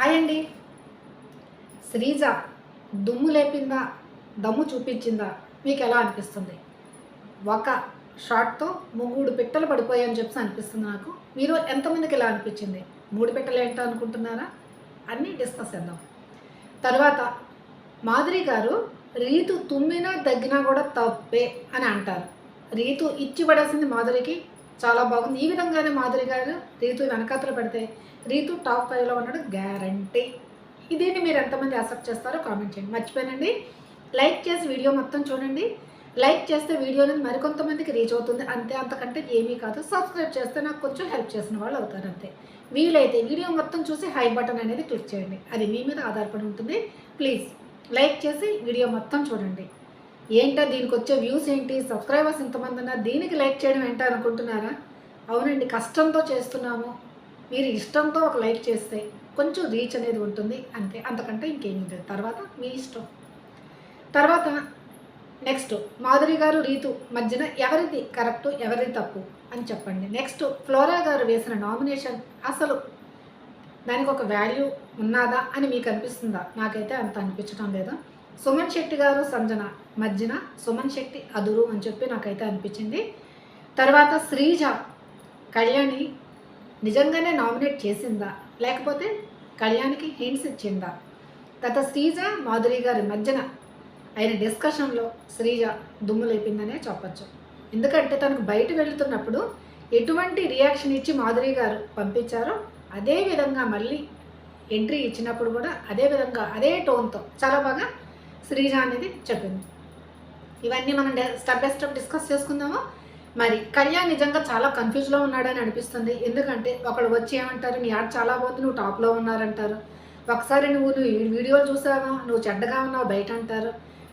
Hi అండి. శ్రీజ దుమ్ము లేపిందా? దమ్ము చూపించిందా? మీకు ఎలా అనిపిస్తుంది? ఒక షార్ట్తో మూడు పిట్టలు పడిపోయాయని చెప్పి అనిపిస్తుంది నాకు. మీరు ఎంతమందికి ఎలా అనిపించింది? మూడు పిట్టలు ఏంటో అనుకుంటున్నారా? అన్నీ డిస్కస్ చేద్దాం. తర్వాత మాధురి గారు రీతు తుమ్మినా దగ్గినా కూడా తప్పే అని అంటారు. రీతు ఇచ్చి పడాల్సింది మాధురికి. చాలా బాగుంది. ఈ విధంగానే మాధురి గారు రీతు వెనకాతలు పెడితే రీతు టాప్ ఫైవ్లో ఉన్నాడు గ్యారంటీ. దీన్ని మీరు ఎంతమంది యాక్సెప్ట్ చేస్తారో కామెంట్ చేయండి. మర్చిపోయానండి. లైక్ చేసి వీడియో మొత్తం చూడండి. లైక్ చేస్తే వీడియో అనేది మరికొంతమందికి రీచ్ అవుతుంది. అంతే అంతకంటే ఏమీ కాదు. సబ్స్క్రైబ్ చేస్తే నాకు కొంచెం హెల్ప్ చేసిన వాళ్ళు అవుతారు అంతే. వీలైతే వీడియో మొత్తం చూసి హై బటన్ అనేది క్లిక్ చేయండి. అది మీ మీద ఆధారపడి ఉంటుంది. ప్లీజ్ లైక్ చేసి వీడియో మొత్తం చూడండి. ఏంటో దీనికి వచ్చే వ్యూస్ ఏంటి? సబ్స్క్రైబర్స్ ఇంతమంది ఉన్నారు. దీనికి లైక్ చేయడం ఏంటో అనుకుంటున్నారా? అవునండి కష్టంతో చేస్తున్నాము. మీరు ఇష్టంతో ఒక లైక్ చేస్తే కొంచెం రీచ్ అనేది ఉంటుంది. అంతే. అంతకంటే ఇంకేమీ లేదు. తర్వాత మీ ఇష్టం. తర్వాత నెక్స్ట్ మాధురి గారు రీతు మధ్యన ఎవరిది కరెక్ట్ ఎవరిది తప్పు అని చెప్పండి. నెక్స్ట్ ఫ్లోరా గారు వేసిన నామినేషన్ అసలు దానికి ఒక వాల్యూ ఉన్నదా అని మీకు అనిపిస్తుందా? నాకైతే అంత అనిపించడం లేదా. సుమన్ శెట్టి గారు సంజన మధ్యన సుమన్ శక్తి అదురు అని చెప్పి నాకైతే అనిపించింది. తర్వాత శ్రీజ కళ్యాణి నిజంగానే నామినేట్ చేసిందా? లేకపోతే కళ్యాణికి హింట్స్ ఇచ్చిందా? తర్వాత శ్రీజ మాధురి గారి మధ్యన అయిన డిస్కషన్లో శ్రీజ దుమ్ము లేపిందనే చెప్పచ్చు. ఎందుకంటే తనకు బయట వెళుతున్నప్పుడు ఎటువంటి రియాక్షన్ ఇచ్చి మాధురి గారు పంపించారో అదే విధంగా మళ్ళీ ఎంట్రీ ఇచ్చినప్పుడు కూడా అదే విధంగా అదే టోన్తో చాలా బాగా శ్రీజ అనేది చెప్పింది. ఇవన్నీ మనం స్టెప్ బై స్టెప్ డిస్కస్ చేసుకుందాము? మరి కళ్యాణ్ నిజంగా చాలా కన్ఫ్యూజ్లో ఉన్నాడని అనిపిస్తుంది. ఎందుకంటే ఒకడు వచ్చి ఏమంటారు నీ ఆట చాలా బాగుంది నువ్వు టాప్లో ఉన్నారంటారు. ఒకసారి నువ్వు నువ్వు వీడియోలు చూసావా? నువ్వు చెడ్డగా ఉన్నావు? బయట అంటారు.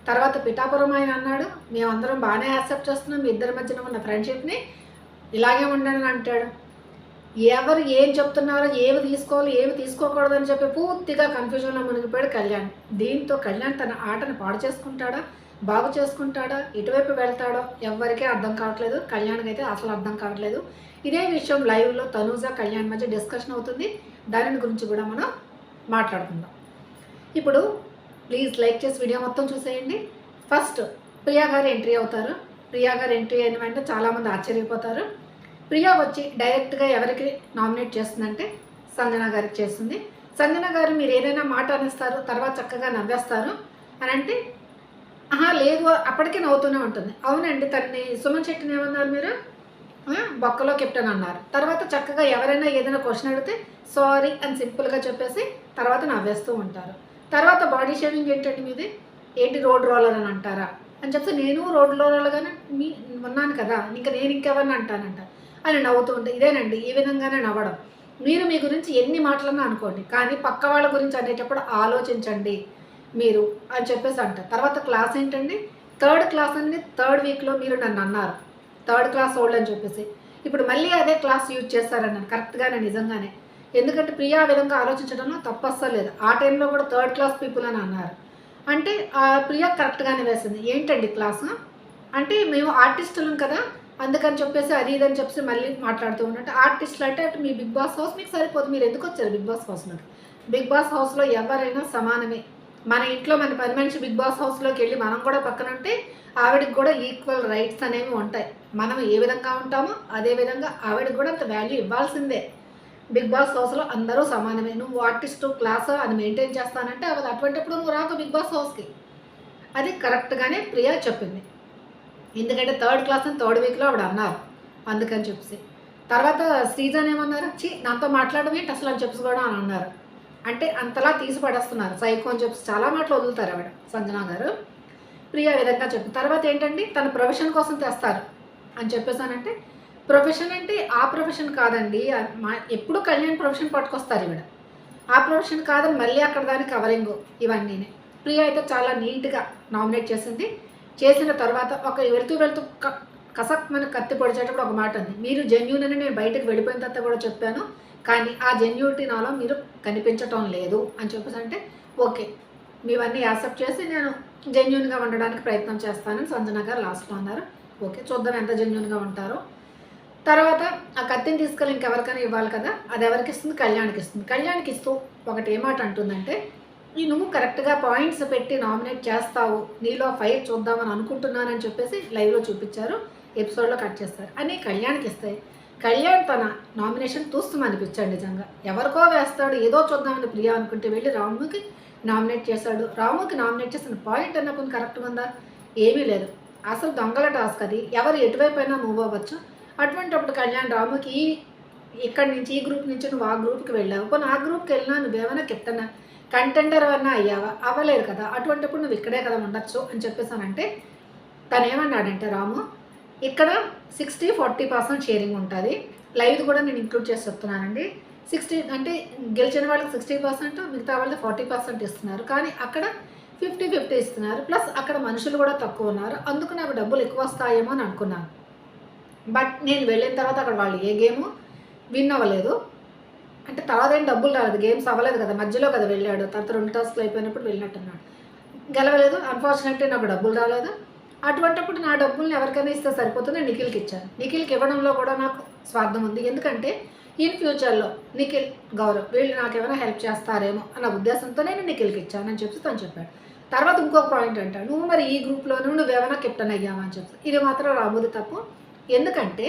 తర్వాత పిఠాపురం ఆయన అన్నాడు మేమందరం బాగానే యాక్సెప్ట్ చేస్తున్నాం. మీ ఇద్దరి మధ్యన ఉన్న ఫ్రెండ్షిప్ని ఇలాగే ఉండండి అంటాడు. ఎవరు ఏం చెప్తున్నారో ఏమి తీసుకోవాలి ఏమి తీసుకోకూడదని చెప్పి పూర్తిగా కన్ఫ్యూజన్లో మునిగిపోయాడు కళ్యాణ్. దీంతో కళ్యాణ్ తన ఆటను పాడు చేసుకుంటాడా? బాగు చేసుకుంటాడా? ఇటువైపు వెళ్తాడో ఎవరికీ అర్థం కావట్లేదు. కళ్యాణ్కి అయితే అసలు అర్థం కావట్లేదు. ఇదే విషయం లైవ్లో తనూజ కళ్యాణ్ మధ్య డిస్కషన్ అవుతుంది. దానిని గురించి కూడా మనం మాట్లాడుకుందాం. ఇప్పుడు ప్లీజ్ లైక్ చేసి వీడియో మొత్తం చూసేయండి. ఫస్ట్ ప్రియా గారు ఎంట్రీ అవుతారు. ప్రియా గారు ఎంట్రీ అయిన వెంటనే చాలామంది ఆశ్చర్యపోతారు. ప్రియా వచ్చి డైరెక్ట్గా ఎవరికి నామినేట్ చేస్తుందంటే సంజన గారికి చేస్తుంది. సంజన గారు మీరు ఏదైనా మాట అనేస్తారు తర్వాత చక్కగా నవ్వేస్తారు. అని అంటే ఆహా లేదు అప్పటికే నవ్వుతూనే ఉంటుంది. అవునండి తనని సుమన్ శెట్టిని ఏమన్నారు మీరు? బొక్కలో కెప్టెన్ అన్నారు. తర్వాత చక్కగా ఎవరైనా ఏదైనా క్వశ్చన్ అడిగితే సారీ అని సింపుల్గా చెప్పేసి తర్వాత నవ్వేస్తూ ఉంటారు. తర్వాత బాడీ షేవింగ్ ఏంటండి మీది? ఏంటి రోడ్ రోలర్ అని అంటారా? అని చెప్తే నేను రోడ్ రోలర్గానే మీ ఉన్నాను కదా ఇంకా నేను ఇంకెవరిని అంటానంట. అని నవ్వుతూ ఉంటే ఇదేనండి ఈ విధంగానే నవ్వడం. మీరు మీ గురించి ఎన్ని మాటలన్నా అనుకోండి కానీ పక్క వాళ్ళ గురించి అనేటప్పుడు ఆలోచించండి. మీరు అని చెప్పేసి అంట తర్వాత క్లాస్ ఏంటండి? థర్డ్ క్లాస్ అని థర్డ్ వీక్లో మీరు నన్ను అన్నారు. థర్డ్ క్లాస్ ఓల్డ్ అని చెప్పేసి. ఇప్పుడు మళ్ళీ అదే క్లాస్ యూజ్ చేస్తారన్నాను కరెక్ట్గానే నిజంగానే. ఎందుకంటే ప్రియా ఆ విధంగా ఆలోచించడంలో తప్పు అస్సలు లేదు ఆ టైంలో కూడా థర్డ్ క్లాస్ పీపుల్ అని అన్నారు. అంటే ఆ ప్రియా కరెక్ట్గానే వేసింది. ఏంటండి క్లాస్? అంటే మేము ఆర్టిస్టులం కదా. అందుకని చెప్పేసి అది ఇది అని చెప్పేసి మళ్ళీ మాట్లాడుతూ ఉన్నట్టు ఆర్టిస్టులు అంటే అటు మీ బిగ్ బాస్ హౌస్ మీకు సరిపోదు. మీరు ఎందుకు వచ్చారు బిగ్ బాస్ హౌస్లోకి? బిగ్ బాస్ హౌస్లో ఎవరైనా సమానమే. మన ఇంట్లో మన పని మనిషి బిగ్ బాస్ హౌస్లోకి వెళ్ళి మనం కూడా పక్కన ఉంటే ఆవిడకి కూడా ఈక్వల్ రైట్స్ అనేవి ఉంటాయి. మనం ఏ విధంగా ఉంటామో అదే విధంగా ఆవిడకి కూడా అంత వాల్యూ ఇవ్వాల్సిందే. బిగ్ బాస్ హౌస్లో అందరూ సమానమే. నువ్వు టు క్లాస్ అది మెయింటైన్ చేస్తానంటే అది అటువంటిప్పుడు నువ్వు రాక బిగ్ బాస్ హౌస్కి అది కరెక్ట్గానే ప్రియా చెప్పింది. ఎందుకంటే థర్డ్ క్లాస్ అని థర్డ్ వీక్లో ఆవిడ అన్నారు. అందుకని చెప్పేసి. తర్వాత శ్రీజన్ ఏమన్నారు? చి నాతో మాట్లాడడం ఏంటి అసలు అని చెప్పుకోవడం కూడా అని అన్నారు. అంటే అంతలా తీసి పడేస్తున్నారు సైకో అని చెప్పి చాలా మాటలు వదులుతారు ఆవిడ సంజనా గారు. ప్రియా విధంగా చెప్పి. తర్వాత ఏంటండి? తన ప్రొఫెషన్ కోసం తెస్తారు అని చెప్పేసానంటే ప్రొఫెషన్ అంటే ఆ ప్రొఫెషన్ కాదండి. మా ఎప్పుడు కళ్యాణ్ ప్రొఫెషన్ పట్టుకొస్తారు ఇవిడ ఆ ప్రొఫెషన్ కాదని మళ్ళీ అక్కడ దాని కవరింగ్ ఇవన్నీ ప్రియా అయితే చాలా నీట్గా నామినేట్ చేసింది. చేసిన తర్వాత ఒక వెళుతూ వెళుతూ క- కసక్ మన కత్తి పొడిచేటప్పుడు ఒక మాట ఉంది మీరు జెన్యున్ అని నేను బయటకు వెళ్ళిపోయిన తర్వాత కూడా చెప్పాను. కానీ ఆ జెన్యూటీ నాలో మీరు కనిపించటం లేదు అని చెప్పేసి అంటే ఓకే. మీవన్నీ యాక్సెప్ట్ చేసి నేను జెన్యున్గా ఉండడానికి ప్రయత్నం చేస్తానని సంజన గారు లాస్ట్లో అన్నారు. ఓకే చూద్దాం ఎంత జెన్యున్గా ఉంటారో. తర్వాత ఆ కత్తిని తీసుకెళ్ళి ఇంకెవరికైనా ఇవ్వాలి కదా అది ఎవరికి ఇస్తుంది? కళ్యాణ్కి ఇస్తుంది. కళ్యాణ్కి ఇస్తూ ఒకటి ఏమాట అంటుందంటే ఈ నువ్వు కరెక్ట్గా పాయింట్స్ పెట్టి నామినేట్ చేస్తావు. నీలో ఫైర్ చూద్దామని అనుకుంటున్నానని చెప్పేసి లైవ్లో చూపించారు. ఎపిసోడ్లో కట్ చేస్తారు. అని కళ్యాణ్కి ఇస్తాయి కళ్యాణ్ తన నామినేషన్ తూస్తుంది అనిపించాడు నిజంగా. ఎవరికో వేస్తాడు ఏదో చూద్దామని ప్రియా అనుకుంటే వెళ్ళి రాముకి నామినేట్ చేశాడు. రాముకి నామినేట్ చేసిన పాయింట్ అన్నప్పుడు కరెక్ట్గా ఉందా? ఏమీ లేదు. అసలు దొంగల టాస్క్ అది. ఎవరు ఎటువైపు అయినా మూవ్ అవ్వచ్చు. అటువంటిప్పుడు కళ్యాణ్ రాముకి ఈ ఇక్కడి నుంచి ఈ గ్రూప్ నుంచి నువ్వు ఆ గ్రూప్కి వెళ్ళావు. కొన్ని ఆ గ్రూప్కి వెళ్ళినా నువ్వేమైనా కెప్టెన్? కంటెండర్ అన్నా అయ్యావా? అవ్వలేదు కదా. అటువంటిప్పుడు నువ్వు ఇక్కడే కదా ఉండొచ్చు అని చెప్పేసానంటే తను ఏమన్నాడంటే రాము ఇక్కడ సిక్స్టీ ఫార్టీ పర్సెంట్ షేరింగ్ ఉంటుంది. లైవ్ కూడా నేను ఇంక్లూడ్ చేసి చెప్తున్నానండి. సిక్స్టీ అంటే గెలిచిన వాళ్ళకి సిక్స్టీ పర్సెంట్ మిగతా వాళ్ళకి ఫార్టీ పర్సెంట్ ఇస్తున్నారు. కానీ అక్కడ ఫిఫ్టీ ఫిఫ్టీ ఇస్తున్నారు. ప్లస్ అక్కడ మనుషులు కూడా తక్కువ ఉన్నారు. అందుకు నాకు డబ్బులు ఎక్కువ వస్తాయేమో అని అనుకున్నాను. బట్ నేను వెళ్ళిన తర్వాత అక్కడ వాళ్ళు ఏ గేమ్ విన్ అవ్వలేదు. అంటే తర్వాత ఏం డబ్బులు రాలేదు. గేమ్స్ అవ్వలేదు కదా. మధ్యలో కదా వెళ్ళాడు. తర్వాత రెండు టాస్క్లు అయిపోయినప్పుడు వెళ్ళినట్టున్నాడు. గెలవలేదు. అన్ఫార్చునేట్లీ నాకు డబ్బులు రాలేదు. అటువంటిప్పుడు నా డబ్బుల్ని ఎవరికైనా ఇస్తే సరిపోతుంది? నేను నిఖిల్కి ఇచ్చాను. నిఖిల్కి ఇవ్వడంలో కూడా నాకు స్వార్థం ఉంది. ఎందుకంటే ఇన్ ఫ్యూచర్లో నిఖిల్ గౌరవ్ వీళ్ళు నాకు ఏమైనా హెల్ప్ చేస్తారేమో అన్న ఉద్దేశంతో నేను నిఖిల్కి ఇచ్చానని చెప్పి తను చెప్పాడు. తర్వాత ఇంకొక పాయింట్ అంటాడు నువ్వు మరి ఈ గ్రూప్లోనూ నువ్వేమైనా కెప్టెన్ అయ్యావా అని చెప్పి ఇది మాత్రం రాబోదు తప్పు. ఎందుకంటే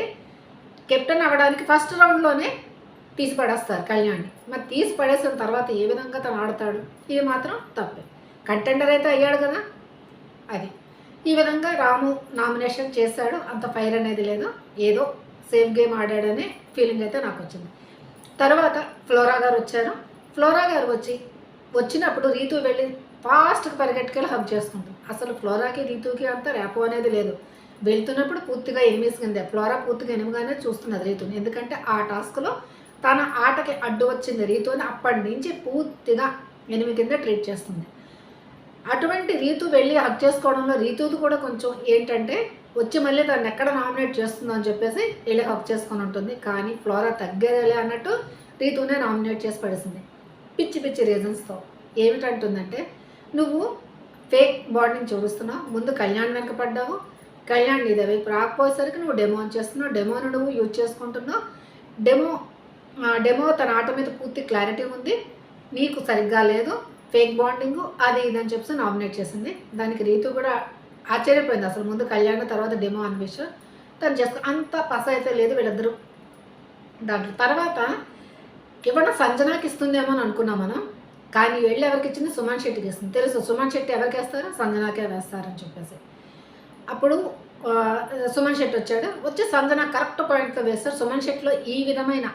కెప్టెన్ అవ్వడానికి ఫస్ట్ రౌండ్లోనే తీసి పడేస్తారు కళ్యాణ్ మరి తీసి పడేసిన తర్వాత ఏ విధంగా తను ఆడతాడు ఇది మాత్రం తప్పే. కంటెండర్ అయితే అయ్యాడు కదా అది. ఈ విధంగా రాము నామినేషన్ చేశాడు. అంత ఫైర్ అనేది లేదు. ఏదో సేఫ్ గేమ్ ఆడాడనే ఫీలింగ్ అయితే నాకు వచ్చింది. తర్వాత ఫ్లోరా గారు వచ్చారు. ఫ్లోరా గారు వచ్చి వచ్చినప్పుడు రీతు వెళ్ళి ఫాస్ట్గా పరిగెట్టుకెళ్ళి హబ్ చేసుకుంటాం అసలు ఫ్లోరాకి రీతుకి అంత ర్యాపో అనేది లేదు. వెళ్తున్నప్పుడు పూర్తిగా ఎనిమిస్ కిందే ఫ్లోరా పూర్తిగా ఎనిమిగానే చూస్తున్నది రీతుని ఎందుకంటే ఆ టాస్క్లో తన ఆటకి అడ్డు వచ్చింది రీతుని అప్పటి నుంచి పూర్తిగా ఎనిమిది కింద ట్రీట్ చేస్తుంది. అటువంటి రీతు వెళ్ళి హక్ చేసుకోవడంలో రీతుది కూడా కొంచెం ఏంటంటే వచ్చి మళ్ళీ తను ఎక్కడ నామినేట్ చేస్తుందో అని చెప్పేసి వెళ్ళి హక్ చేసుకొని ఉంటుంది. కానీ ఫ్లోరా తగ్గేదేలే అన్నట్టు రీతునే నామినేట్ చేసి పడేసింది. పిచ్చి పిచ్చి రీజన్స్తో ఏమిటంటుందంటే నువ్వు ఫేక్ బాడీని చూపిస్తున్నావు ముందు కళ్యాణ్ వెనక పడ్డావు. కళ్యాణ్ నీదే వైపు రాకపోయేసరికి నువ్వు డెమో అని చేస్తున్నావు. డెమోను నువ్వు యూజ్ చేసుకుంటున్నావు. డెమో ఆ, డెమో తన ఆట మీద పూర్తి క్లారిటీ ఉంది. నీకు సరిగ్గా లేదు. ఫేక్ బాండింగ్ అది ఇదని అని చెప్పి నామినేట్ చేసింది. దానికి రీతు కూడా ఆశ్చర్యపోయింది అసలు. ముందు కళ్యాణ తర్వాత డెమో అనే తను చేస్తా అంత పస అయితే లేదు వీళ్ళిద్దరూ. దాంట్లో తర్వాత ఇవ్వడం సంజనాకి ఇస్తుందేమో అని అనుకున్నాం మనం. కానీ వెళ్ళి ఎవరికి ఇచ్చింది? సుమన్ శెట్టికి ఇస్తుంది. తెలుసు సుమన్ శెట్టి ఎవరికి వేస్తారు? సంజనాకే వేస్తారని చెప్పేసి. అప్పుడు సుమన్ శెట్టి వచ్చాడు. వచ్చి సంజన కరెక్ట్ పాయింట్తో వేస్తారు. సుమన్ శెట్టిలో ఈ విధమైన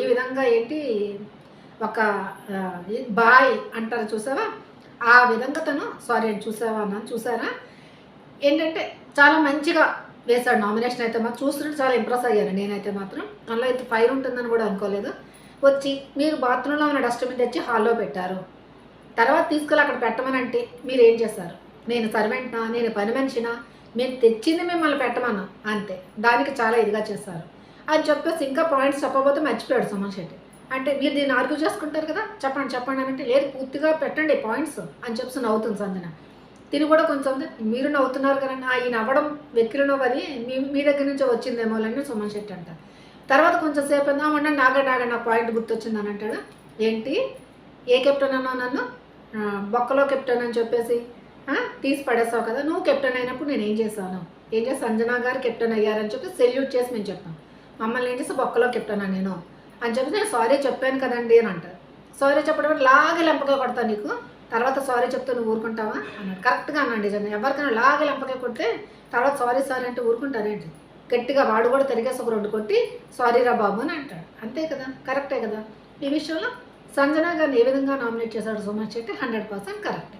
ఈ విధంగా ఏంటి? ఒక బాయ్ అంటారు చూసావా? ఆ విధంగా తను సారీ అని చూసావా అన్నాను చూసారా? ఏంటంటే చాలా మంచిగా వేశాడు నామినేషన్ అయితే మాత్రం. చూస్తుంటే చాలా ఇంప్రెస్ అయ్యాను నేనైతే మాత్రం. అందులో అయితే ఫైర్ ఉంటుందని కూడా అనుకోలేదు. వచ్చి మీరు బాత్రూంలో ఉన్న డస్ట్బిన్ తెచ్చి హాల్లో పెట్టారు. తర్వాత తీసుకెళ్ళి అక్కడ పెట్టమనంటే మీరు ఏం చేశారు? నేను సర్వెంట్నా నేను పని మనిషినా? మేము తెచ్చింది మిమ్మల్ని పెట్టమన్నా? అంతే. దానికి చాలా ఇదిగా చేశారు. అని చెప్పేసి ఇంకా పాయింట్స్ చెప్పబోతే మర్చిపోయాడు సుమన్ శెట్టి. అంటే మీరు దీన్ని ఆర్గ్యూ చేసుకుంటారు కదా? చెప్పండి చెప్పండి అని అంటే లేదు పూర్తిగా పెట్టండి పాయింట్స్ అని చెప్పి నవ్వుతుంది సంజన. తిని కూడా కొంచెం మీరు నవ్వుతున్నారు కదండి ఆ ఈ నవ్వడం వెక్కిరి నవ్వది మీ మీ దగ్గర నుంచి వచ్చిందేమో అని సుమన్ శెట్టి అంటారు తర్వాత కొంచెం సేపు అయిందా ఉండండి నాగ నా పాయింట్ గుర్తొచ్చింది అని అంటాడు. ఏంటి? ఏ కెప్టెన్ అన్నా నన్ను? బొక్కలో కెప్టెన్ అని చెప్పేసి. తీసి పడేసావు కదా నువ్వు కెప్టెన్ అయినప్పుడు నేను ఏం చేశాను? ఏం చేసి సంజనా గారు కెప్టెన్ అయ్యారని చెప్పి సెల్యూట్ చేసి మేము చెప్పాం. మమ్మల్ని ఏం చేసి బొక్కలో కెప్టెన్ నేను. అని చెప్పి నేను సారీ చెప్పాను కదండి అని అంటారు. సారీ చెప్పడం లాగే లెంపగా కొడతా నీకు. తర్వాత సారీ చెప్తే నువ్వు ఊరుకుంటావా? అన్నాడు. కరెక్ట్గా అన్నాడు నిజంగా ఎవరికైనా లాగే లెంపగా కొడితే తర్వాత సారీ సారీ అంటే ఊరుకుంటారేంటి గట్టిగా వాడు కూడా తిరిగేసి ఒక రెండు కొట్టి సారీ రా బాబు అని అంటాడు. అంతే కదా? కరెక్టే కదా? ఈ విషయంలో సంజన గారిని ఏ విధంగా నామినేట్ చేశాడు Suman Shetty? Hundred percent correct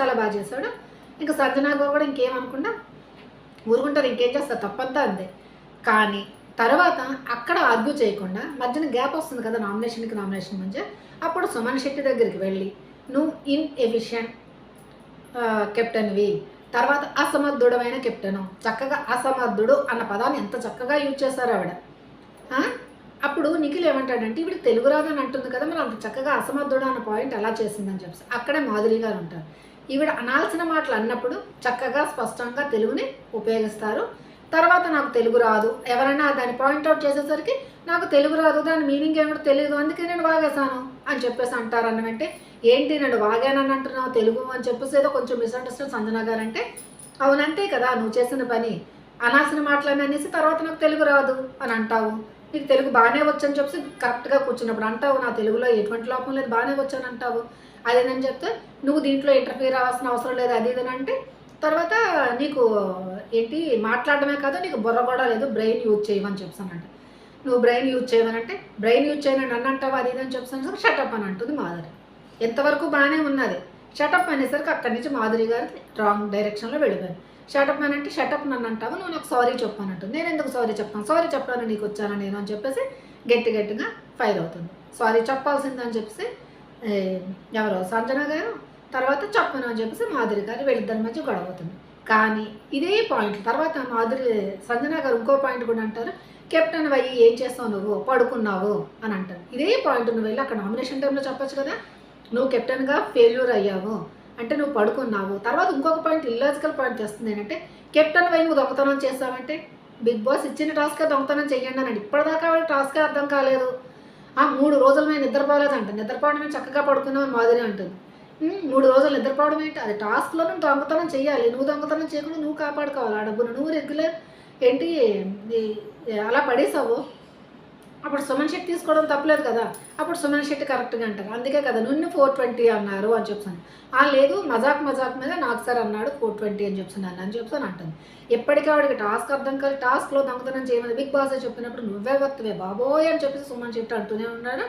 చాలా బాగా చేశాడు. ఇంకా సంజన గారు కూడా ఇంకేమనుకున్నా ఊరుకుంటారు ఇంకేం చేస్తారు? తప్పంతా అంతే. కానీ తర్వాత అక్కడ ఆర్గ్యూ చేయకుండా మధ్యన గ్యాప్ వస్తుంది కదా నామినేషన్కి నామినేషన్ మధ్య అప్పుడు సుమన్ శెట్టి దగ్గరికి వెళ్ళి నువ్వు ఇన్ ఎఫిషియంట్ కెప్టెన్వి తర్వాత అసమర్థుడమైన కెప్టెను చక్కగా అసమర్థుడు అన్న పదాన్ని ఎంత చక్కగా యూజ్ చేశారు ఆవిడ. అప్పుడు నిఖిల్ ఏమంటాడంటే ఇప్పుడు తెలుగు రాదని అంటుంది కదా మరి అంత చక్కగా అసమర్థుడు అన్న పాయింట్ ఎలా చేసిందని చెప్పి అక్కడే మాధురి గారు ఉంటారు. ఈవిడ అనాల్సిన మాటలు అన్నప్పుడు చక్కగా స్పష్టంగా తెలుగుని ఉపయోగిస్తారు. తర్వాత నాకు తెలుగు రాదు. ఎవరైనా దాన్ని పాయింట్అవుట్ చేసేసరికి నాకు తెలుగు రాదు దాని మీనింగ్ ఏమిటో తెలియదు అందుకే నేను వాగేశాను అని చెప్పేసి అంటారు అన్నమంటే ఏంటి నేను వాగానని అంటున్నావు తెలుగు? అని చెప్పేసి ఏదో కొంచెం మిస్అండర్స్టాండ్ సంజన గారు అంటే అవునంతే కదా నువ్వు చేసిన పని. అనాల్సిన మాటలని అనేసి తర్వాత నాకు తెలుగు రాదు అని అంటావు. నీకు తెలుగు బాగానే వచ్చని చెప్పి కరెక్ట్గా కూర్చున్నప్పుడు అంటావు నా తెలుగులో ఎటువంటి లోపం లేదు బాగానే వచ్చాను అంటావు. అదేనని చెప్తే నువ్వు దీంట్లో ఇంటర్ఫీర్ అవ్వాల్సిన అవసరం లేదు అది ఇదని అంటే తర్వాత నీకు ఏంటి మాట్లాడడమే కాదు నీకు బుర్ర కూడా లేదు బ్రెయిన్ యూజ్ చేయమని చెప్తానంట. నువ్వు బ్రెయిన్ యూజ్ చేయమనంటే బ్రెయిన్ యూజ్ చేయనండి నన్ను అంటావు అది ఇదని చెప్తాను షటప్ అని అంటుంది మాధురి. ఎంతవరకు బాగానే ఉన్నది. షటప్ అనేసరికి అక్కడి నుంచి మాధురి గారు రాంగ్ డైరెక్షన్లో వెళ్ళిపోయాను షటప్ అని అంటే షటప్ నన్ను అంటావు నువ్వు నాకు సారీ చెప్పానంటుంది నేను ఎందుకు సారీ చెప్తాను? సారీ చెప్పాను నీకు వచ్చాను నేను? అని చెప్పేసి గట్టి గట్టిగా ఫైర్ అవుతుంది. సారీ చెప్పాల్సిందని చెప్పేసి ఏ, ఎవరో? సంజన గారు? తర్వాత చెప్పను అని చెప్పేసి మాధురి గారు వీళ్ళిద్దరి మధ్య గొడవ అవుతుంది. కానీ ఇదే పాయింట్ తర్వాత మాధురి సంజన గారు ఇంకో పాయింట్ కూడా అంటారు. కెప్టెన్ అయ్యి ఏం చేస్తావు నువ్వు? పడుకున్నావు? అని అంటారు. ఇదే పాయింట్ నువ్వు వెళ్ళి అక్కడ నామినేషన్ టైంలో చెప్పొచ్చు కదా? నువ్వు కెప్టెన్గా ఫెయిల్యూర్ అయ్యావు. అంటే నువ్వు పడుకున్నావు. తర్వాత ఇంకొక పాయింట్ ఇల్లాజికల్ పాయింట్ తెస్తుంది ఏంటంటే కెప్టెన్ వై నువ్వు దొంగతనం చేస్తావంటే బిగ్ బాస్ ఇచ్చిన టాస్క్ దొంగతనం చేయండి అని ఇప్పటిదాకా వాడి టాస్కే అర్థం కాలేదు. ఆ మూడు రోజులు మేము నిద్రపోలేదు అంట నిద్రపోవడం మేము చక్కగా పడుకున్నామని మాదిరి అంటుంది. మూడు రోజులు నిద్రపోవడం ఏంటి? అది టాస్క్లో నువ్వు దొంగతనం చేయాలి నువ్వు దొంగతనం చేయకుండా నువ్వు కాపాడుకోవాలి. ఆ డబ్బును నువ్వు రెగ్యులర్ ఏంటి? అలా పడేసావు? అప్పుడు సుమన్ శెట్టి తీసుకోవడం తప్పలేదు కదా? అప్పుడు సుమన్ శెట్టి కరెక్ట్గా అంటారు. అందుకే కదా నిన్ను ఫోర్ ట్వంటీ అన్నారు అని చెప్తాను ఆ లేదు మజాక్ మజాక్ మీద నాకు సార్ అన్నాడు ఫోర్ ట్వంటీ అని చెప్తున్నాను. అని చెప్తాను అంటుంది. ఎప్పటికీ ఆవిడకి టాస్క్ అర్థం కాదు. టాస్క్లో దొంగతనం చేయమని బిగ్ బాస్ చెప్పినప్పుడు నువ్వే వస్తువే బాబోయ్ అని చెప్పేసి సుమన్ శెట్టి అంటూనే ఉన్నాడు.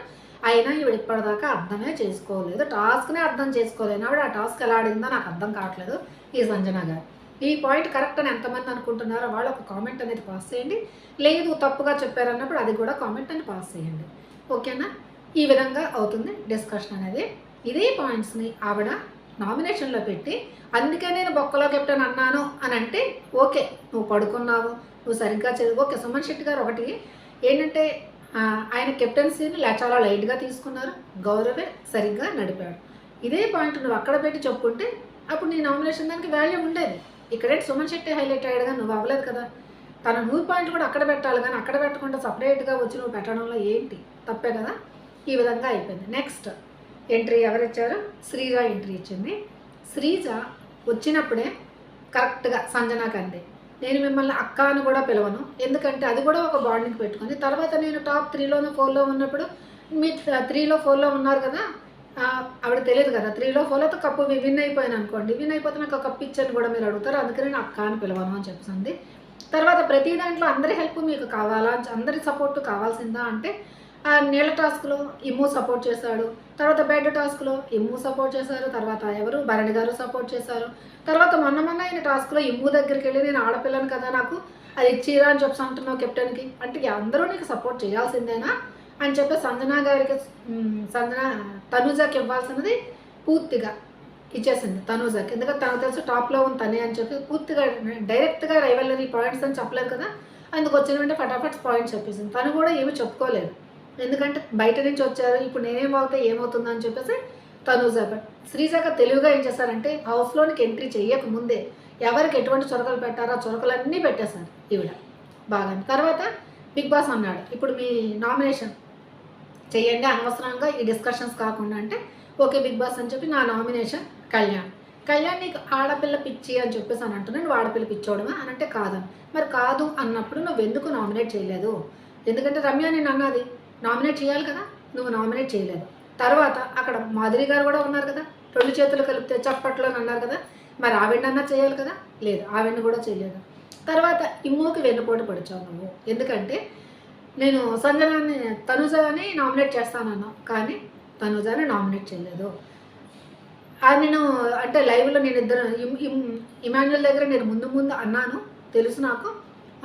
అయినా ఈవిడ ఇప్పటిదాకా అర్థమే చేసుకోలేదు. టాస్క్నే అర్థం చేసుకోలేదు ఆవిడ ఆ టాస్క్ ఎలా ఆడిందో నాకు అర్థం కావట్లేదు ఈ సంజన గారు. ఈ పాయింట్ కరెక్ట్ అని ఎంతమంది అనుకుంటున్నారో వాళ్ళు ఒక కామెంట్ అనేది పాస్ చేయండి. లేదు తప్పుగా చెప్పారన్నప్పుడు అది కూడా కామెంట్ అని పాస్ చేయండి. ఓకేనా? ఈ విధంగా అవుతుంది డిస్కషన్ అనేది. ఇదే పాయింట్స్ని ఆవిడ నామినేషన్లో పెట్టి అందుకే నేను బొక్కలో కెప్టెన్ అన్నాను అని అంటే ఓకే నువ్వు పడుకున్నావు నువ్వు సరిగ్గా చదువు ఓకే సుమన్ శెట్టి గారు ఒకటి ఏంటంటే ఆయన కెప్టెన్సీని చాలా లైట్గా తీసుకున్నారు. గౌరవే సరిగ్గా నడిపాడు. ఇదే పాయింట్ నువ్వు అక్కడ పెట్టి చెప్పుకుంటే అప్పుడు నీ నామినేషన్ దానికి వాల్యూ ఉండేది. ఇక్కడే సుమన్ శెట్టి హైలైట్ అయ్యాడుగా నువ్వు అవ్వలేదు కదా. తన నువ్వు పాయింట్ కూడా అక్కడ పెట్టాలి కానీ అక్కడ పెట్టకుండా సపరేట్గా వచ్చి నువ్వు పెట్టడంలో ఏంటి? తప్పే కదా? ఈ విధంగా అయిపోయింది. నెక్స్ట్ ఎంట్రీ ఎవరు ఇచ్చారు శ్రీజ ఎంట్రీ ఇచ్చింది. శ్రీజ వచ్చినప్పుడే కరెక్ట్గా సంజనాకి అంది నేను మిమ్మల్ని అక్క అని కూడా పిలవను. ఎందుకంటే అది కూడా ఒక బాండింగ్ పెట్టుకుంది. తర్వాత నేను టాప్ త్రీలోనూ ఫోర్లో ఉన్నప్పుడు మీ త్రీలో ఫోర్లో ఉన్నారు కదా ఆవిడ తెలియదు కదా త్రీలో ఫోర్లో కప్పు విన్ అయిపోయాను అనుకోండి. విన్ అయిపోతే నాకు ఒక కప్పు ఇచ్చని కూడా మీరు అడుగుతారు. అందుకని నేను అక్క అని పిలవను అని చెప్తుంది తర్వాత ప్రతి దాంట్లో అందరి హెల్ప్ మీకు కావాలా? అందరి సపోర్ట్ కావాల్సిందా? అంటే నీళ్ళ టాస్క్లో ఇమ్ము సపోర్ట్ చేశాడు. తర్వాత బెడ్ టాస్క్లో ఇమ్ము సపోర్ట్ చేశారు. తర్వాత ఎవరు? భరణి గారు సపోర్ట్ చేశారు. తర్వాత మొన్న మొన్న ఆయన టాస్క్లో ఇమ్ము దగ్గరికి వెళ్ళి నేను ఆడపిల్లను కదా నాకు అది ఇచ్చిరా అని చెప్పి అంటున్నావు కెప్టెన్కి. అంటే అందరూ నీకు సపోర్ట్ చేయాల్సిందేనా? అని చెప్పి సంజన గారికి సంజన తనుజాకి ఇవ్వాల్సినది పూర్తిగా ఇచ్చేసింది తనుజాకి. ఎందుకంటే తనకు తెలుసు టాప్లో ఉంది తనే అని చెప్పి పూర్తిగా డైరెక్ట్గా రైవలరీ పాయింట్స్ అని చెప్పలేదు కదా? అందుకు వచ్చిన వెంటనే ఫటాఫట్ పాయింట్స్ చెప్పేసింది. తను కూడా ఏమీ చెప్పుకోలేదు. ఎందుకంటే బయట నుంచి వచ్చారు ఇప్పుడు నేనేం అవుతే ఏమవుతుందో అని చెప్పేసి తనూజ బట్ శ్రీజాక తెలివిగా ఏం చేశారంటే హౌస్లోనికి ఎంట్రీ చేయక ముందే ఎవరికి ఎటువంటి చొరకలు పెట్టారో ఆ చొరకలన్నీ పెట్టేశారు ఈవిడ బాగా తర్వాత బిగ్ బాస్ అన్నాడు ఇప్పుడు మీ నామినేషన్ చేయండి అనవసరంగా ఈ డిస్కషన్స్ కాకుండా అంటే ఓకే బిగ్ బాస్ అని చెప్పి నా నామినేషన్ కళ్యాణ్. కళ్యాణ్ నీకు ఆడపిల్ల పిచ్చి అని చెప్పేసి అని అంటున్నాను ఆడపిల్ల పిచ్చోడమా అని అంటే కాదని మరి కాదు అన్నప్పుడు నువ్వు ఎందుకు నామినేట్ చేయలేదు? ఎందుకంటే రమ్య నేను అన్నది నామినేట్ చేయాలి కదా? నువ్వు నామినేట్ చేయలేదు. తర్వాత అక్కడ మాధురి గారు కూడా ఉన్నారు కదా? రెండు చేతులు కలిపితే చప్పట్లు అని అన్నారు కదా? మరి ఆవిడన్నా చేయాలి కదా? లేదు ఆవిడని కూడా చేయలేదు. తర్వాత ఇమ్మోకి వెన్నుపోటు పడిచావు నువ్వు. ఎందుకంటే నేను సంజనాన్ని తనుజాని నామినేట్ చేస్తానన్నావు కానీ తనుజాని నామినేట్ చేయలేదు. అది నేను అంటే లైవ్లో నేను ఇద్దరు ఇమాన్యుల్ దగ్గర నేను ముందు ముందు అన్నాను. తెలుసు నాకు.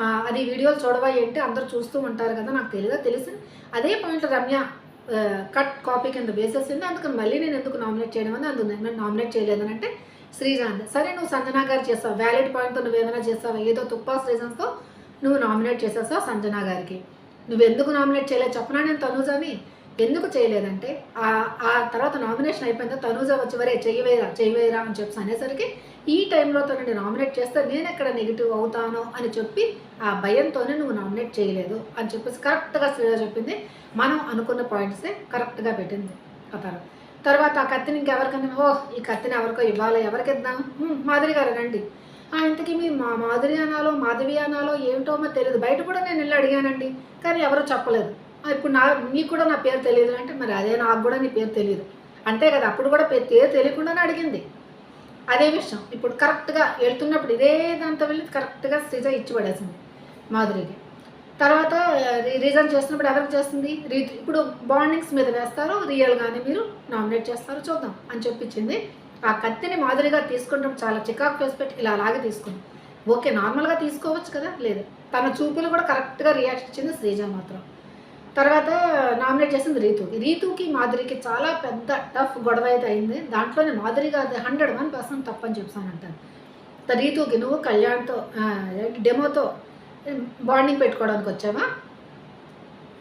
అది వీడియోలు చూడవా ఏంటి? అందరూ చూస్తూ ఉంటారు కదా నాకు తెలియదా తెలిసి అదే పాయింట్ రమ్య కట్ కాపీ కింద వేసేసింది అందుకని మళ్ళీ నేను ఎందుకు నామినేట్ చేయడం అని అందుకు నేను నామినేట్ చేయలేదని అంటే శ్రీరాంత్ సరే నువ్వు సంజనా గారు చేస్తావు? వ్యాలిడ్ పాయింట్తో నువ్వేమైనా చేస్తావా? ఏదో తుప్పాస్ రీజన్స్తో నువ్వు నామినేట్ చేసేస్తావు సంజనా గారికి? నువ్వు ఎందుకు నామినేట్ చేయలేదు? చెప్పనా నేను తనుజాని? ఎందుకు చేయలేదంటే ఆ ఆ తర్వాత నామినేషన్ అయిపోయిందో తనూజ వచ్చి వరే చేయవేరా చేయవేరా అని చెప్పి అనేసరికి ఈ టైంలో తనని నామినేట్ చేస్తే నేను ఎక్కడ నెగిటివ్ అవుతానో అని చెప్పి ఆ భయంతోనే నువ్వు నామినేట్ చేయలేదు అని చెప్పేసి కరెక్ట్గా శ్రీజ చెప్పింది. మనం అనుకున్న పాయింట్సే కరెక్ట్గా పెట్టింది ఆ తర్వాత తర్వాత ఆ కత్తిని ఇంకెవరికైనా ఓ ఈ కత్తిని ఎవరికో ఇవ్వాలి? ఎవరికి ఇద్దాం? "హ్మ్, మాధురి గారు రండి. ఆ ఇంతకీ మీ మా మాధురి అనాలో మాధవి అనాలో ఏమిటో తెలియదు బయట కూడా నేను వెళ్ళి అడిగానండి. కానీ ఎవరూ చెప్పలేదు. ఇప్పుడు నా నీకు కూడా నా పేరు తెలియదు అంటే మరి అదే నాకు కూడా నీ పేరు తెలియదు. అంతే కదా అప్పుడు కూడా పేరు పేరు తెలియకుండానే అడిగింది. అదే విషయం. ఇప్పుడు కరెక్ట్గా వెళ్తున్నప్పుడు ఇదే దాంతో వెళ్ళి కరెక్ట్గా శ్రీజ ఇచ్చి పడేసింది మాధురికి. తర్వాత రీజన్ చేస్తున్నప్పుడు ఎవరికి చేస్తుంది? రీ ఇప్పుడు బాండింగ్స్ మీద వేస్తారు రియల్గానే మీరు నామినేట్ చేస్తారు చూద్దాం అని చెప్పించింది. ఆ కత్తిని మాదిరిగా తీసుకుంటాం చాలా చికాకు ఫేస్ పెట్టి ఇలా అలాగే తీసుకుంది. ఓకే నార్మల్గా తీసుకోవచ్చు కదా? లేదు. తన చూపులు కూడా కరెక్ట్గా రియాక్ట్ ఇచ్చింది శ్రీజ మాత్రం. తర్వాత నామినేట్ చేసింది రీతుకి రీతుకి మాధురికి చాలా పెద్ద టఫ్ గొడవ అయితే అయింది. దాంట్లోనే మాధురిగా అది హండ్రెడ్ వన్ పర్సెంట్ తప్పని చెప్తానంటాను రీతుకి నువ్వు కళ్యాణ్తో డెమోతో బాండింగ్ పెట్టుకోవడానికి వచ్చావా?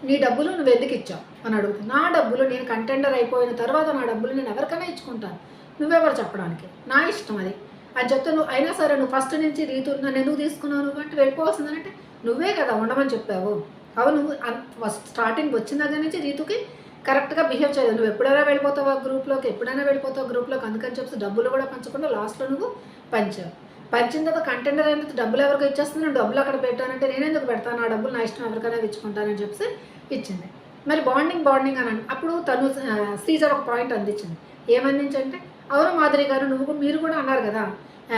నీ డబ్బులు నువ్వు ఎందుకు ఇచ్చావు? అని అడుగుతుంది. నా డబ్బులు నేను కంటెండర్ అయిపోయిన తర్వాత నా డబ్బులు నేను ఎవరికైనా ఇచ్చుకుంటాను. నువ్వెవరు చెప్పడానికి? నా ఇష్టం అది. అని చెప్తే నువ్వు అయినా సరే నువ్వు ఫస్ట్ నుంచి రీతు నన్ను ఎందుకు తీసుకున్నావు నువ్వు? అంటే వెళ్ళిపోవాల్సిందంటే నువ్వే కదా ఉండమని చెప్పావు. అవును నువ్వు ఫస్ట్ స్టార్టింగ్ వచ్చిన దగ్గర నుంచి రీతుకి కరెక్ట్గా బిహేవ్ చేయదు నువ్వు ఎప్పుడైనా వెళ్ళిపోతావు ఆ గ్రూప్లోకి? ఎప్పుడైనా వెళ్ళిపోతావు గ్రూప్లోకి? అందుకని చెప్పి డబ్బులు కూడా పంచకుండా లాస్ట్లో నువ్వు పంచావు. పంచిన తర్వాత కంటెండర్ అయిన డబ్బులు ఎవరికి ఇచ్చేస్తుంది. నేను డబ్బులు అక్కడ పెట్టానంటే నేను ఎందుకు పెడతాను? ఆ డబ్బులు నా ఇష్టం ఎవరికైనా ఇచ్చుకుంటానని చెప్పి ఇచ్చింది. మరి బాండింగ్ బాండింగ్ అని అప్పుడు తను శ్రీజర్ ఒక పాయింట్ అందించింది. ఏమందించంటే అవును మాధురి గారు నువ్వు మీరు కూడా అన్నారు కదా ఆ,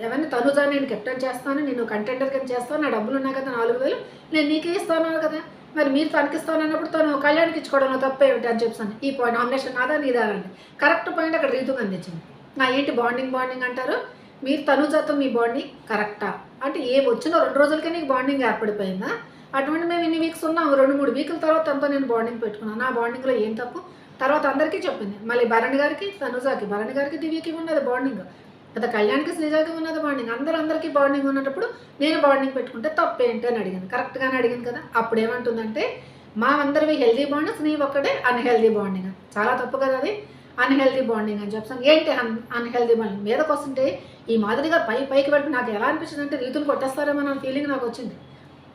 ఎవరిని తనుజా నేను కెప్టెన్ చేస్తాను నేను కంటెండర్ కింద చేస్తాను నా డబ్బులు ఉన్నాయి కదా నాలుగు వేలు నేను నీకే ఇస్తాను కదా. మరి మీరు తనకిస్తాను అన్నప్పుడు తను కళ్యాణ్కి ఇచ్చుకోవడంలో తప్పేమిటి అని చెప్పాను ఈ పాయింట్ నామినేషన్ నాదా నీదా అండి కరెక్ట్ పాయింట్ అక్కడ రీతుకు అందించింది. నా ఏంటి బాండింగ్ బాండింగ్ అంటారు? మీరు తనుజాతో మీ బాండింగ్ కరెక్టా అంటే ఏం వచ్చినా రెండు రోజులకే నీకు బాండింగ్ ఏర్పడిపోయిందా? అటువంటి మేము ఇన్ని వీక్స్ ఉన్నాం రెండు మూడు వీకుల తర్వాత తనతో నేను బాండింగ్ పెట్టుకున్నాను. నా బాండింగ్లో ఏం తప్పు? తర్వాత అందరికీ చెప్పింది. మళ్ళీ భరణ్ గారికి తనుజాకి. భరణ్ గారికి దివ్యకి ఉన్నది బాండింగ్ కదా కళ్యాణ్కి శ్రీజాకి ఉన్నది బాండింగ్ అందరూ అందరికీ బాండింగ్ ఉన్నప్పుడు నేను బాండింగ్ పెట్టుకుంటే తప్పేంటి అని అడిగాను కరెక్ట్గానే అడిగాను కదా. అప్పుడు ఏమంటుందంటే మా అందరివి హెల్దీ బాండింగ్స్ నీ ఒక్కడే అన్హెల్దీ బాండింగ్ చాలా తప్పు కదా అది. అన్హెల్దీ బాండింగ్ అని చెప్తాను ఏంటి అన్ అన్హెల్దీ బాండింగ్ మీదకి వస్తుంటే ఈ మాదిరిగా పై పైకి వెళ్ళి నాకు ఎలా అనిపించింది అంటే రీతులు కొట్టేస్తారేమో అన్న ఫీలింగ్ నాకు వచ్చింది.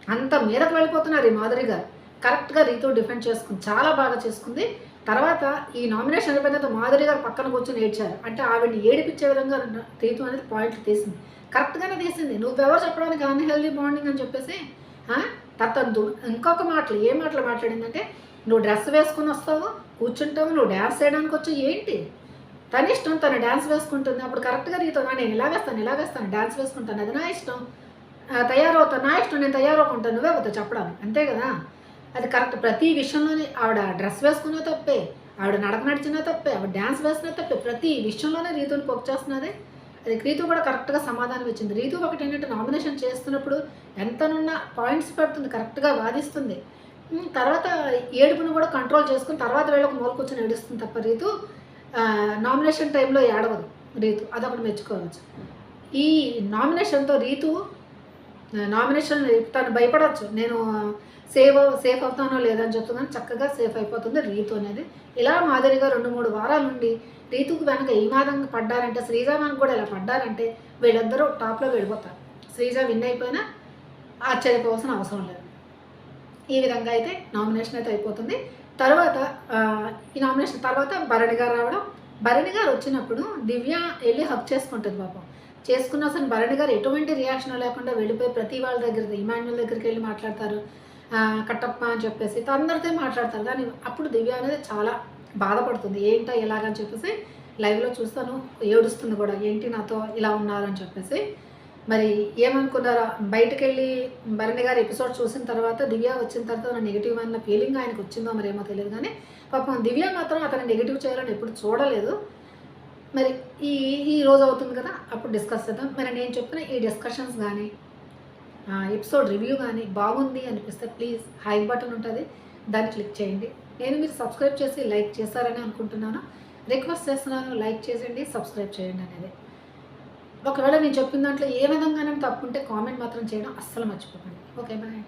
అంత మీదకు వెళ్ళిపోతున్నారు ఈ మాదిరిగా. కరెక్ట్గా రీతు డిఫెండ్ చేసుకుంది చాలా బాగా చేసుకుంది. తర్వాత ఈ నామినేషన్ అయిపోయిన తర్వాత మాధురి గారు పక్కన కూర్చొని ఏడ్చారు. అంటే ఆవిడని ఏడిపించే విధంగా రీతు అనేది పాయింట్లు తీసింది. కరెక్ట్గానే తీసింది. నువ్వెవరు చెప్పడానికి అన్హెల్దీ బాండింగ్ అని చెప్పేసి ఆ? ఇంకొక మాటలు ఏ మాటలు మాట్లాడిందంటే నువ్వు డ్రెస్ వేసుకుని వస్తావు కూర్చుంటావు నువ్వు డ్యాన్స్ చేయడానికి వచ్చావు ఏంటి? తన ఇష్టం తను డ్యాన్స్ వేసుకుంటుంది. అప్పుడు కరెక్ట్గా నీతో నేను ఇలా వేస్తాను ఇలా వేస్తాను డ్యాన్స్ వేసుకుంటాను అది నా ఇష్టం. తయారవుతా తయారవుతాను నా ఇష్టం నేను తయారవుకుంటాను నువ్వే వద్దా చెప్పడానికి. అంతే కదా? అది కరెక్ట్. ప్రతి విషయంలోనే ఆవిడ డ్రెస్ వేసుకున్నా తప్పే ఆవిడ నడక నడిచినా తప్పే ఆవిడ డ్యాన్స్ వేసినా తప్పే ప్రతి విషయంలోనే రీతుని పొక్ చేస్తున్నదే. అది రీతు కూడా కరెక్ట్గా సమాధానం ఇచ్చింది. రీతు ఒకటి ఏంటంటే నామినేషన్ చేస్తున్నప్పుడు ఎంతనున్న పాయింట్స్ పెడుతుంది కరెక్ట్గా వాదిస్తుంది. తర్వాత ఏడుపును కూడా కంట్రోల్ చేసుకుని తర్వాత వీళ్ళకి మూల కూర్చొని ఏడుస్తుంది తప్ప రీతు నామినేషన్ టైంలో ఏడవదు రీతు. అదొకటి మెచ్చుకోవచ్చు. ఈ నామినేషన్తో రీతు నామినేషన్ తను భయపడవచ్చు నేను సేవ్ సేఫ్ అవుతానో లేదని చెప్తున్నాను చక్కగా సేఫ్ అయిపోతుంది రీతు అనేది. ఇలా మాదిరిగా రెండు మూడు వారాల నుండి రీతుకు వెనక ఈ మాదంగా పడ్డారంటే శ్రీజ వెనక కూడా ఇలా పడ్డారంటే వీళ్ళందరూ టాప్లో వెళ్ళిపోతారు శ్రీజ విన్ అయిపోయినా ఆశ్చర్యపోవాల్సిన అవసరం లేదు. ఈ విధంగా అయితే నామినేషన్ అయితే అయిపోతుంది. తర్వాత ఈ నామినేషన్ తర్వాత భరణి గారు రావడం. భరణి గారు వచ్చినప్పుడు దివ్య వెళ్ళి హక్ చేసుకుంటుంది పాపం. చేసుకున్న అసలు భరణి గారు ఎటువంటి రియాక్షన్ లేకుండా వెళ్ళిపోయి ప్రతి వాళ్ళ దగ్గర ఇమాన్యుల్ దగ్గరికి వెళ్ళి మాట్లాడతారు. కట్టప్ప అని చెప్పేసి అందరితో మాట్లాడతారు. కానీ అప్పుడు దివ్య అనేది చాలా బాధపడుతుంది. ఏంటో ఎలాగని చెప్పేసి లైవ్లో చూస్తాను ఏడుస్తుంది కూడా. ఏంటి నాతో ఇలా ఉన్నారని చెప్పేసి. మరి ఏమనుకున్నారా? బయటకు వెళ్ళి భరణి గారి ఎపిసోడ్ చూసిన తర్వాత దివ్య వచ్చిన తర్వాత నా నెగిటివ్ అన్న ఫీలింగ్ ఆయనకు వచ్చిందో మరి ఏమో తెలియదు కానీ పాపం దివ్య మాత్రం అతను నెగిటివ్ చేయాలని ఎప్పుడు చూడలేదు. మరి ఈ ఈ రోజు అవుతుంది కదా అప్పుడు డిస్కస్ చేద్దాం. మరి నేను చెప్పిన ఈ డిస్కషన్స్ కానీ ఎపిసోడ్ రివ్యూ కానీ బాగుంది అనిపిస్తే ప్లీజ్ హై బటన్ ఉంటుంది. దాన్ని క్లిక్ చేయండి. నేను మీరు సబ్స్క్రైబ్ చేసి లైక్ చేస్తారని అనుకుంటున్నాను. రిక్వెస్ట్ చేస్తున్నాను లైక్ చేసేయండి సబ్స్క్రైబ్ చేయండి అనేది. ఒకవేళ నేను చెప్పిన దాంట్లో ఏ విధంగానే తప్పు ఉంటే కామెంట్ మాత్రం చేయడం అస్సలు మర్చిపోకండి. Okay bye